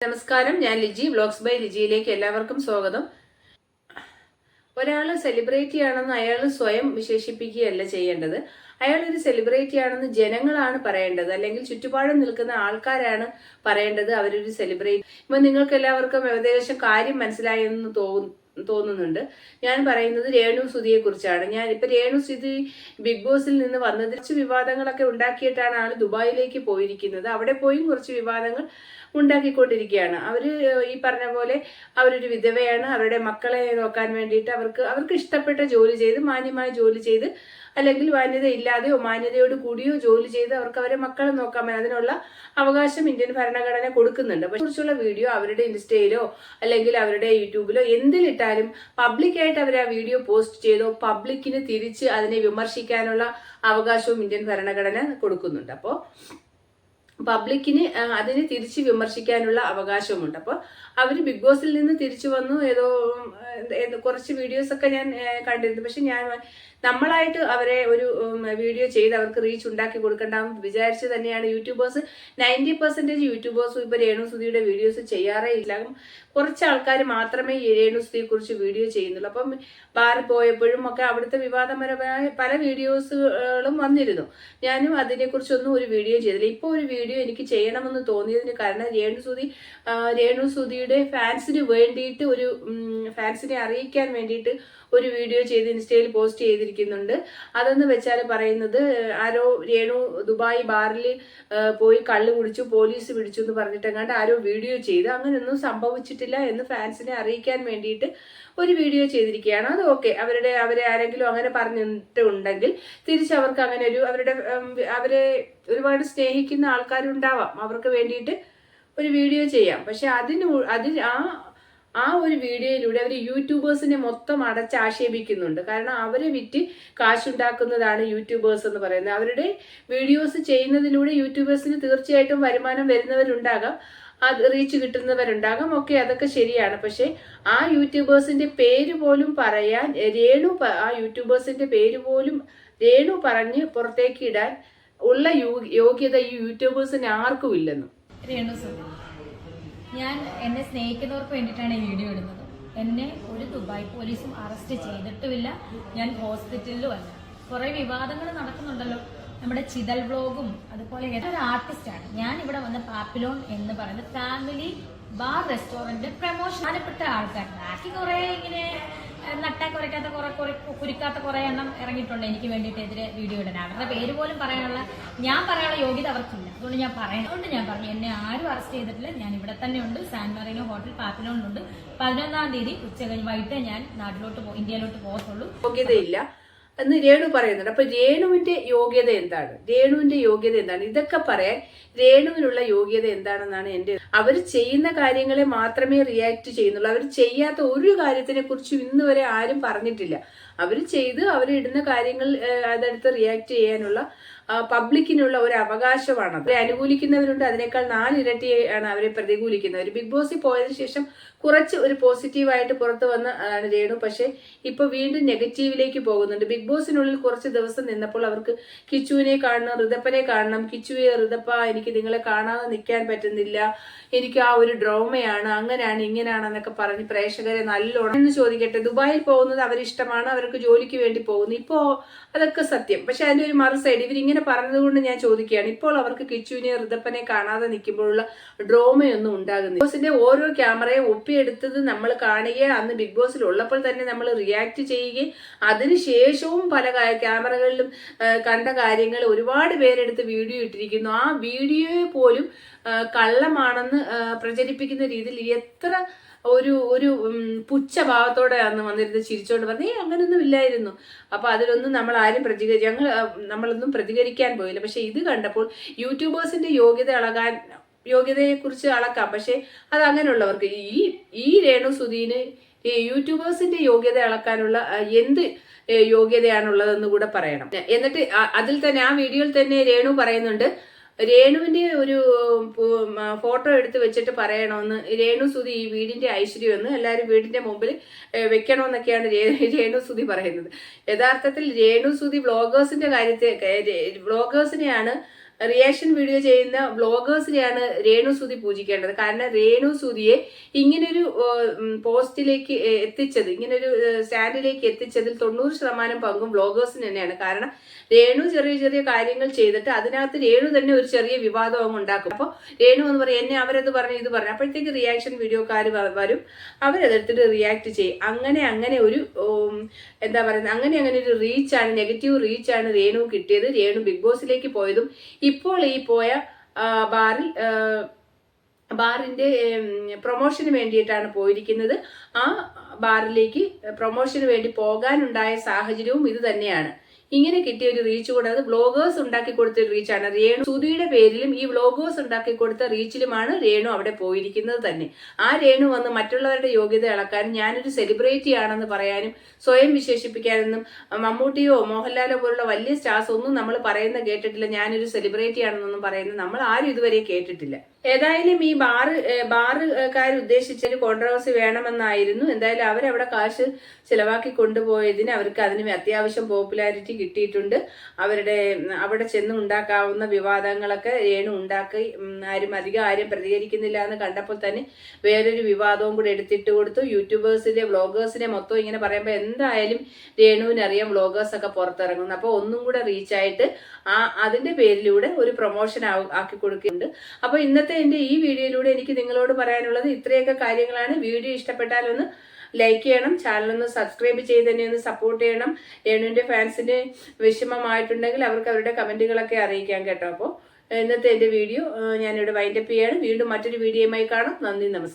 നമസ്കാരം ഞാൻ Liji vlogs by ലിജിയിലേക്ക് എല്ലാവർക്കും സ്വാഗതം. ഒരാൾ സെലിബ്രിറ്റി ആണെന്ന് അയാൾ സ്വയം വിശേഷിപ്പിക്കുകയല്ല ചെയ്യേണ്ടത്. അയാൾ ഒരു സെലിബ്രിറ്റി ആണെന്ന് ജനങ്ങളാണ് പറയേണ്ടത്. അല്ലെങ്കിൽ ചുറ്റുപാടും നിൽക്കുന്ന ആൾക്കാരാണ് പറയേണ്ടത് അവരൊരു സെലിബ്രിറ്റി ഇപ്പൊ നിങ്ങൾക്ക് എല്ലാവർക്കും ഏകദേശം കാര്യം മനസ്സിലായെന്ന് തോന്നുന്നു. തോന്നുന്നുണ്ട്. ഞാൻ പറയുന്നത് രേണു സുധിയെ കുറിച്ചാണ്. ഞാൻ ഇപ്പൊ രേണു സുധി ബിഗ് ബോസിൽ നിന്ന് വന്നത് കുറച്ച് വിവാദങ്ങളൊക്കെ ഉണ്ടാക്കിയിട്ടാണ് ആൾ ദുബായിലേക്ക് പോയിരിക്കുന്നത്. അവിടെ പോയും കുറച്ച് വിവാദങ്ങൾ ഉണ്ടാക്കിക്കൊണ്ടിരിക്കുകയാണ്. അവർ ഈ പറഞ്ഞ പോലെ അവരൊരു വിധവയാണ്. അവരുടെ മക്കളെ നോക്കാൻ വേണ്ടിയിട്ട് അവർക്ക് അവർക്ക് ഇഷ്ടപ്പെട്ട ജോലി ചെയ്ത് മാന്യമായ ജോലി ചെയ്ത് അല്ലെങ്കിൽ മാന്യത ഇല്ലാതെയോ മാന്യതയോട് കൂടിയോ ജോലി ചെയ്ത് അവർക്ക് അവരെ മക്കളെ നോക്കാൻ അതിനുള്ള അവകാശം ഇന്ത്യൻ ഭരണഘടന കൊടുക്കുന്നുണ്ട്. കുറിച്ചുള്ള വീഡിയോ അവരുടെ ഇൻസ്റ്റയിലോ അല്ലെങ്കിൽ അവരുടെ യൂട്യൂബിലോ എന്തിലിട്ടാലും പബ്ലിക്കായിട്ട് അവർ ആ വീഡിയോ പോസ്റ്റ് ചെയ്തോ പബ്ലിക്കിന് തിരിച്ച് അതിനെ വിമർശിക്കാനുള്ള അവകാശവും ഇന്ത്യൻ ഭരണഘടന കൊടുക്കുന്നുണ്ട്. അപ്പോൾ പബ്ലിക്കിന് അതിനെ തിരിച്ച് വിമർശിക്കാനുള്ള അവകാശവുമുണ്ട്. അപ്പോൾ അവർ ബിഗ് ബോസിൽ നിന്ന് തിരിച്ചു വന്നു. ഏതോ കുറച്ച് വീഡിയോസ് ഒക്കെ ഞാൻ കണ്ടിരുന്നു. പക്ഷെ ഞാൻ നമ്മളായിട്ട് അവരെ ഒരു വീഡിയോ ചെയ്ത് അവർക്ക് റീച്ച് ഉണ്ടാക്കി കൊടുക്കണ്ടെന്ന് വിചാരിച്ച് തന്നെയാണ് യൂട്യൂബേഴ്സ്. നയന്റി പെർസെന്റേജ് യൂട്യൂബേഴ്സും ഇപ്പോൾ രേണുസുതിയുടെ വീഡിയോസ് ചെയ്യാറേ ഇല്ല. കുറച്ച് ആൾക്കാർ മാത്രമേ ഈ രേണുസുതിയെ കുറിച്ച് വീഡിയോ ചെയ്യുന്നുള്ളൂ. അപ്പം ബാറിൽ പോയപ്പോഴും ഒക്കെ അവിടുത്തെ വിവാദപരമായ പല വീഡിയോസുകളും വന്നിരുന്നു. ഞാനും അതിനെക്കുറിച്ചൊന്നും ഒരു വീഡിയോ ചെയ്തില്ല. ഇപ്പോൾ ഒരു വീഡിയോ എനിക്ക് ചെയ്യണമെന്ന് തോന്നിയതിന് കാരണം രേണുസുതി രേണു രേണുസുതിയുടെ ഫാൻസിന് വേണ്ടിയിട്ട് ഒരു ഫാൻസിനെ അറിയിക്കാൻ വേണ്ടിയിട്ട് ഒരു വീഡിയോ ചെയ്ത് ഇൻസ്റ്റയിൽ പോസ്റ്റ് ചെയ്തിരിക്കുന്നുണ്ട്. അതെന്ന് വെച്ചാൽ പറയുന്നത് ആരോ രേണു ദുബായ് ബാറിൽ പോയി കള്ളു കുടിച്ചു പോലീസ് പിടിച്ചു എന്ന് പറഞ്ഞിട്ടെങ്ങാണ്ട് ആരോ വീഡിയോ ചെയ്ത് അങ്ങനെയൊന്നും സംഭവിച്ചിട്ടില്ല എന്ന് ഫാൻസിനെ അറിയിക്കാൻ വേണ്ടിയിട്ട് ഒരു വീഡിയോ ചെയ്തിരിക്കുകയാണ്. അത് ഓക്കെ. അവരുടെ അവരെ ആരെങ്കിലും അങ്ങനെ പറഞ്ഞിട്ടുണ്ടെങ്കിൽ തിരിച്ചവർക്ക് അങ്ങനെ ഒരു അവരുടെ അവരെ ഒരുപാട് സ്നേഹിക്കുന്ന ആൾക്കാരുണ്ടാവാം അവർക്ക് വേണ്ടിയിട്ട് ഒരു വീഡിയോ ചെയ്യാം. പക്ഷെ അതിന് അതിൽ ആ ആ ഒരു വീഡിയോയിലൂടെ അവർ യൂട്യൂബേഴ്സിനെ മൊത്തം അടച്ചാക്ഷേപിക്കുന്നുണ്ട്. കാരണം അവരെ വിറ്റ് കാശുണ്ടാക്കുന്നതാണ് യൂട്യൂബേഴ്സ് എന്ന് പറയുന്നത്. അവരുടെ വീഡിയോസ് ചെയ്യുന്നതിലൂടെ യൂട്യൂബേഴ്സിന് തീർച്ചയായിട്ടും വരുമാനം വരുന്നവരുണ്ടാകാം. അത് റീച്ച് കിട്ടുന്നവരുണ്ടാകാം. ഒക്കെ അതൊക്കെ ശരിയാണ്. പക്ഷേ ആ യൂട്യൂബേഴ്സിന്റെ പേര് പോലും പറയാൻ രേണു ആ യൂട്യൂബേഴ്സിന്റെ പേര് പോലും രേണു പറഞ്ഞ് പുറത്തേക്ക് ഇടാൻ ഉള്ള യോഗ്യത ഈ യൂട്യൂബേഴ്സിന് ആർക്കും ഇല്ലെന്നും. ഞാൻ എന്നെ സ്നേഹിക്കുന്നവർക്ക് വേണ്ടിയിട്ടാണ് ഈ വീഡിയോ ഇടുന്നത്. എന്നെ ഒരു ദുബായ് പോലീസും അറസ്റ്റ് ചെയ്തിട്ടുമില്ല. ഞാൻ ഹോസ്പിറ്റലിലും അല്ല. കുറേ വിവാദങ്ങൾ നടക്കുന്നുണ്ടല്ലോ. നമ്മുടെ ചിതൽ വ്ലോഗും അതുപോലെ ഏതൊരു ആർട്ടിസ്റ്റാണ്. ഞാൻ ഇവിടെ വന്ന പാപ്പിലോൺ എന്ന് പറയുന്ന ഫാമിലി ബാർ റെസ്റ്റോറന്റ് പ്രമോഷൻ പ്രധാനപ്പെട്ട ആൾക്കാർ ബാക്കി കുറേ ഇങ്ങനെ നട്ടാ കുറയ്ക്കാത്ത കുറെ കുരുക്കാത്ത കുറെ എണ്ണം ഇറങ്ങിയിട്ടുണ്ട് എനിക്ക് വേണ്ടിയിട്ട് എതിരെ വീഡിയോ ഇടാൻ അവരുടെ പേര് പോലും പറയാനുള്ള ഞാൻ പറയാനുള്ള യോഗ്യത അവർക്കില്ല. അതുകൊണ്ട് ഞാൻ പറയണം. അതുകൊണ്ട് ഞാൻ പറഞ്ഞു എന്നെ ആരും അറസ്റ്റ് ചെയ്തിട്ടില്ല. ഞാൻ ഇവിടെ തന്നെ ഉണ്ട്. സാൻ മറീനോ ഹോട്ടൽ പാപ്പിലോണിലുണ്ട് പതിനൊന്നാം തീയതി ഉച്ച കഴിഞ്ഞ് വൈകിട്ട് ഞാൻ നാട്ടിലോട്ട് ഇന്ത്യയിലോട്ട് പോകത്തുള്ളൂ. യോഗ്യതയില്ല. എന്ന് രേണു പറയുന്നുണ്ട്. അപ്പൊ രേണുവിന്റെ യോഗ്യത എന്താണ്? രേണുവിന്റെ യോഗ്യത എന്താണ്? ഇതൊക്കെ പറയാൻ രേണുവിനുള്ള യോഗ്യത എന്താണെന്നാണ് എന്റെ അവർ ചെയ്യുന്ന കാര്യങ്ങളെ മാത്രമേ റിയാക്ട് ചെയ്യുന്നുള്ളൂ. അവർ ചെയ്യാത്ത ഒരു കാര്യത്തിനെ കുറിച്ചും ഇന്ന് വരെ ആരും പറഞ്ഞിട്ടില്ല. അവർ ചെയ്ത് അവർ ഇടുന്ന കാര്യങ്ങൾ അതെടുത്ത് റിയാക്ട് ചെയ്യാനുള്ള പബ്ലിക്കിനുള്ള ഒരു അവകാശമാണ് അവരെ അനുകൂലിക്കുന്നവരുണ്ട് അതിനേക്കാൾ നാലിരട്ടി ആണ് അവരെ പ്രതികൂലിക്കുന്നവർ ബിഗ് ബോസിൽ പോയതിനു ശേഷം കുറച്ച് ഒരു പോസിറ്റീവായിട്ട് പുറത്തു വന്ന് രേണു. പക്ഷേ ഇപ്പൊ വീണ്ടും നെഗറ്റീവിലേക്ക് പോകുന്നുണ്ട്. ബിഗ് ബോസിനുള്ളിൽ കുറച്ച് ദിവസം നിന്നപ്പോൾ അവർക്ക് കിച്ചുവിനെ കാണണം ഋതപ്പനെ കാണണം. കിച്ചുവെ ഋതപ്പ എനിക്ക് നിങ്ങളെ കാണാതെ നിൽക്കാൻ പറ്റുന്നില്ല. എനിക്ക് ആ ഒരു ഡ്രോമയാണ് അങ്ങനെയാണ് ഇങ്ങനെയാണെന്നൊക്കെ പറഞ്ഞ് പ്രേക്ഷകരെ നല്ലോണം എന്ന് ചോദിക്കട്ടെ. ദുബായിൽ പോകുന്നത് അവരിഷ്ടമാണ് അവർക്ക് ജോലിക്ക് വേണ്ടി പോകുന്നു. ഇപ്പോൾ അതൊക്കെ സത്യം. പക്ഷെ അതിന്റെ ഒരു മറു സൈഡ് ഇവരിങ്ങനെ പറഞ്ഞതുകൊണ്ട് ഞാൻ ചോദിക്കുകയാണ്. ഇപ്പോൾ അവർക്ക് കിച്ചുവിനെ ഋതപ്പനെ കാണാതെ നിൽക്കുമ്പോഴുള്ള ഡ്രോമയൊന്നും ഉണ്ടാകുന്നില്ല. ബിഗ് ബോസിന്റെ ഓരോ ക്യാമറയെ ഒപ്പിയെടുത്തത് നമ്മൾ കാണുകയും അന്ന് ബിഗ് ബോസിൽ ഉള്ളപ്പോൾ തന്നെ നമ്മൾ റിയാക്ട് ചെയ്യുകയും അതിനുശേഷവും പല ക്യാമറകളിലും കണ്ട കാര്യങ്ങൾ ഒരുപാട് പേരെടുത്ത് വീഡിയോ ഇട്ടിരിക്കുന്നു. ആ വീഡിയോയെ പോലും കള്ളമാണെന്ന് പ്രചരിപ്പിക്കുന്ന രീതിയിൽ എത്ര ഒരു ഒരു പുച്ഛഭാവത്തോടെ അന്ന് വന്നിരുന്ന് ചിരിച്ചോണ്ട് പറഞ്ഞു. അങ്ങനൊന്നും ഇല്ലായിരുന്നു അപ്പോൾ അതിലൊന്നും നമ്മൾ ആരും പ്രതികരി ഞങ്ങൾ നമ്മളൊന്നും പ്രതികരിക്കാൻ പോയില്ല. പക്ഷേ ഇത് കണ്ടപ്പോൾ യൂട്യൂബേഴ്സിന്റെ യോഗ്യത അളകാൻ യോഗ്യതയെക്കുറിച്ച് അളക്കാം. പക്ഷേ അത് അങ്ങനെയുള്ളവർക്ക് ഈ ഈ രേണു സുധീന് യൂട്യൂബേഴ്സിന്റെ യോഗ്യത അളക്കാനുള്ള എന്ത് യോഗ്യതയാണുള്ളതെന്ന് കൂടെ പറയണം. എന്നിട്ട് അതിൽ തന്നെ ആ വീഡിയോയിൽ തന്നെ രേണു പറയുന്നുണ്ട് രേണുവിന്റെ ഒരു ഫോട്ടോ എടുത്ത് വെച്ചിട്ട് പറയണമെന്ന് രേണു സുധി ഈ വീടിന്റെ ഐശ്വര്യമെന്ന് എല്ലാവരും വീടിന്റെ മുമ്പിൽ വെക്കണമെന്നൊക്കെയാണ് രേണു സുധി പറയുന്നത്. യഥാർത്ഥത്തിൽ രേണു സുധി വ്ളോഗേഴ്സിന്റെ കാര്യത്തെ വ്ളോഗേഴ്സിനെയാണ് റിയാക്ഷൻ വീഡിയോ ചെയ്യുന്ന വ്ളോഗേഴ്സിനെയാണ് രേണു സുതി പൂജിക്കേണ്ടത്. കാരണം രേണു സുതിയെ ഇങ്ങനൊരു പോസ്റ്റിലേക്ക് എത്തിച്ചത് ഇങ്ങനൊരു സ്റ്റാൻഡിലേക്ക് എത്തിച്ചതിൽ തൊണ്ണൂറ് ശതമാനം പങ്കും വ്ളോഗേഴ്സിന് തന്നെയാണ്. കാരണം രേണു ചെറിയ ചെറിയ കാര്യങ്ങൾ ചെയ്തിട്ട് അതിനകത്ത് രേണു തന്നെ ഒരു ചെറിയ വിവാദം അങ്ങ് ഉണ്ടാക്കും. അപ്പോൾ രേണു എന്ന് പറയും എന്നെ അവരത് പറഞ്ഞു ഇത് പറഞ്ഞു. അപ്പോഴത്തേക്ക് റിയാക്ഷൻ വീഡിയോക്കാർ വരും. അവരതെടുത്തിട്ട് റിയാക്ട് ചെയ്യും. അങ്ങനെ അങ്ങനെ ഒരു എന്താ പറയുന്നത് അങ്ങനെ അങ്ങനെ ഒരു റീച്ചാണ് നെഗറ്റീവ് റീച്ചാണ് രേണു കിട്ടിയത്. രേണു ബിഗ് ബോസിലേക്ക് പോയതും ഇപ്പോൾ ഈ പോയ ബാറിൽ ബാറിന്റെ പ്രൊമോഷന് വേണ്ടിയിട്ടാണ് പോയിരിക്കുന്നത്. ആ ബാറിലേക്ക് പ്രൊമോഷന് വേണ്ടി പോകാനുണ്ടായ സാഹചര്യവും ഇത് തന്നെയാണ്. ഇങ്ങനെ കിട്ടിയ ഒരു റീച്ച് കൂടെ അത് വ്ളോഗേഴ്സ് ഉണ്ടാക്കി കൊടുത്ത ഒരു റീച്ചാണ് രേണു സുധിയുടെ പേരിലും ഈ വ്ളോഗേഴ്സ് ഉണ്ടാക്കി കൊടുത്ത റീച്ചിലുമാണ് രേണു അവിടെ പോയിരിക്കുന്നത് തന്നെ. ആ രേണു വന്ന് മറ്റുള്ളവരുടെ യോഗ്യത ഇളക്കാനും ഞാനൊരു സെലിബ്രിറ്റി ആണെന്ന് പറയാനും സ്വയം വിശേഷിപ്പിക്കാനൊന്നും മമ്മൂട്ടിയോ മോഹൻലാലോ പോലുള്ള വലിയ സ്റ്റാർസ് ഒന്നും നമ്മൾ പറയുന്ന കേട്ടിട്ടില്ല ഞാനൊരു സെലിബ്രിറ്റി ആണെന്നൊന്നും പറയുന്നത് നമ്മൾ ആരും ഇതുവരെ കേട്ടിട്ടില്ല. ഏതായാലും ഈ ബാറ് ബാറുകാർ ഉദ്ദേശിച്ച ഒരു കോൺട്രവേഴ്സി വേണമെന്നായിരുന്നു. എന്തായാലും അവരവിടെ കാശ് ചിലവാക്കി കൊണ്ടുപോയതിന് അവർക്ക് അതിന് അത്യാവശ്യം പോപ്പുലാരിറ്റി കിട്ടിയിട്ടുണ്ട്. അവരുടെ അവിടെ ചെന്ന് ഉണ്ടാക്കാവുന്ന വിവാദങ്ങളൊക്കെ രേണു ഉണ്ടാക്കി ആരും അധികം ആരും പ്രതികരിക്കുന്നില്ല എന്ന് കണ്ടപ്പോൾ തന്നെ വേറൊരു വിവാദവും കൂടെ എടുത്തിട്ട് കൊടുത്തു. യൂട്യൂബേഴ്സിന്റെ വ്ളോഗേഴ്സിനെ മൊത്തം ഇങ്ങനെ പറയുമ്പോൾ എന്തായാലും രേണുവിനറിയാം വ്ളോഗേഴ്സ് ഒക്കെ പുറത്തിറങ്ങുന്നു. അപ്പോൾ ഒന്നും കൂടെ റീച്ചായിട്ട് ആ അതിന്റെ പേരിലൂടെ ഒരു പ്രൊമോഷൻ ആക്കി കൊടുക്കുന്നുണ്ട്. അപ്പോൾ ഇന്നത്തെ എന്റെ ഈ വീഡിയോയിലൂടെ എനിക്ക് നിങ്ങളോട് പറയാനുള്ളത് ഇത്രയൊക്കെ കാര്യങ്ങളാണ്. വീഡിയോ ഇഷ്ടപ്പെട്ടാൽ ഒന്ന് ലൈക്ക് ചെയ്യണം. ചാനലൊന്ന് സബ്സ്ക്രൈബ് ചെയ്ത് തന്നെ ഒന്ന് സപ്പോർട്ട് ചെയ്യണം. രേണുവിന്റെ ഫാൻസിന് വിഷമമായിട്ടുണ്ടെങ്കിൽ അവർക്ക് അവരുടെ കമന്റുകളൊക്കെ അറിയിക്കാം കേട്ടോ. അപ്പോൾ ഇന്നത്തെ എന്റെ വീഡിയോ ഞാനിവിടെ വൈൻഡപ്പ് ചെയ്യാണ്. വീണ്ടും മറ്റൊരു വീഡിയോയുമായി കാണാം. നന്ദി നമസ്കാരം.